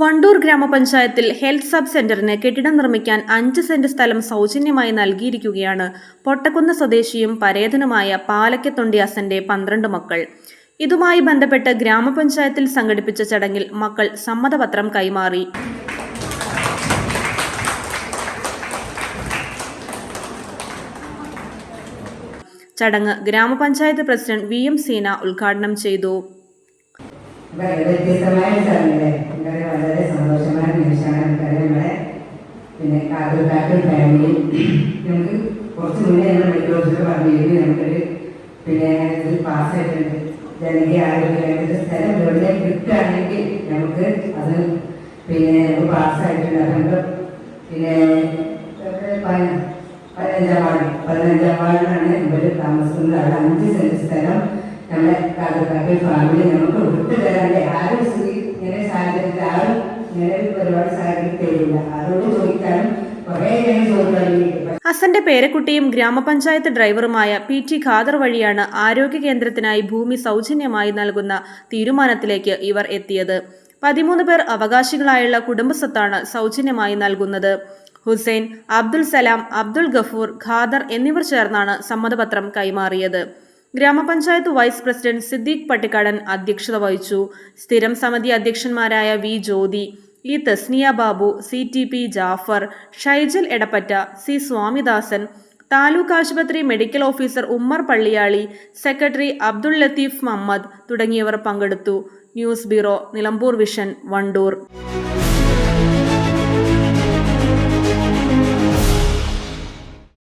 വണ്ടൂർ ഗ്രാമപഞ്ചായത്തിൽ health sub സെന്ററിന് കെട്ടിടം നിർമ്മിക്കാൻ അഞ്ച് സെന്റ് സ്ഥലം സൗജന്യമായി നൽകിയിരിക്കുകയാണ് പൊട്ടക്കുന്ന് സ്വദേശിയും പരേതനുമായ പാലക്കത്തൊണ്ടി അസന്റെ പന്ത്രണ്ട് മക്കൾ. ഇതുമായി ബന്ധപ്പെട്ട് ഗ്രാമപഞ്ചായത്തിൽ സംഘടിപ്പിച്ച ചടങ്ങിൽ മക്കൾ സമ്മതപത്രം കൈമാറി. ചടങ്ങ് ഗ്രാമപഞ്ചായത്ത് പ്രസിഡന്റ് വി എം സീന ഉദ്ഘാടനം ചെയ്തു. വളരെ വ്യത്യസ്തമായ സ്ഥലങ്ങളെ വളരെ വളരെ സന്തോഷമായ നിമിഷമാണ് നമുക്കറിയാം നമ്മുടെ പിന്നെ കാതൽ കാക്കൽ ഫാമിലി നമുക്ക് കുറച്ച് മുന്നേ ഞങ്ങൾ മെഡിക്കൽ ഓഫീസർ പറഞ്ഞിരുന്നു നമുക്കൊരു പിന്നെ ഇത് പാസ്സായിട്ടുണ്ട് ജനകീയ ആരോഗ്യ കേന്ദ്രത്തിൽ സ്ഥലം എവിടെ കിട്ടുകയാണെങ്കിൽ നമുക്ക് അത് പിന്നെ നമുക്ക് പാസ്സായിട്ടുണ്ട് അതുകൊണ്ട് പിന്നെ പതിനഞ്ചാം വാർഡ് പതിനഞ്ചാം വാർഡിലാണ് ഇവർ താമസിക്കുന്നത്. അവിടെ അഞ്ച് സെന്റ് സ്ഥലം നമ്മുടെ കാതൽക്കാക്കൽ ഫാമിലി നമുക്ക് ചോദിച്ചു ഹസന്റെ പേരക്കുട്ടിയും ഗ്രാമപഞ്ചായത്ത് ഡ്രൈവറുമായ പി ടി ഖാദർ വഴിയാണ് ആരോഗ്യ കേന്ദ്രത്തിനായി ഭൂമി സൗജന്യമായി നൽകുന്ന തീരുമാനത്തിലേക്ക് ഇവർ എത്തിയത്. പതിമൂന്ന് പേർ അവകാശികളായുള്ള കുടുംബസ്വത്താണ് സൗജന്യമായി നൽകുന്നത്. ഹുസൈൻ അബ്ദുൽ സലാം അബ്ദുൽ ഗഫൂർ ഖാദർ എന്നിവർ ചേർന്നാണ് സമ്മതപത്രം കൈമാറിയത്. ഗ്രാമപഞ്ചായത്ത് വൈസ് പ്രസിഡന്റ് സിദ്ദീഖ് പട്ടിക്കാടൻ അധ്യക്ഷത വഹിച്ചു. സ്ഥിരം സമിതി അധ്യക്ഷന്മാരായ V Jyothi E Thasniya Babu C T P Jafar Shaijal Edappatta C Swamidasan taluk ആശുപത്രി medical officer Ummer Palliyali secretary Abdul Latheef Muhammad തുടങ്ങിയവർ പങ്കെടുത്തു. News bureau Nilambur vision Wandoor.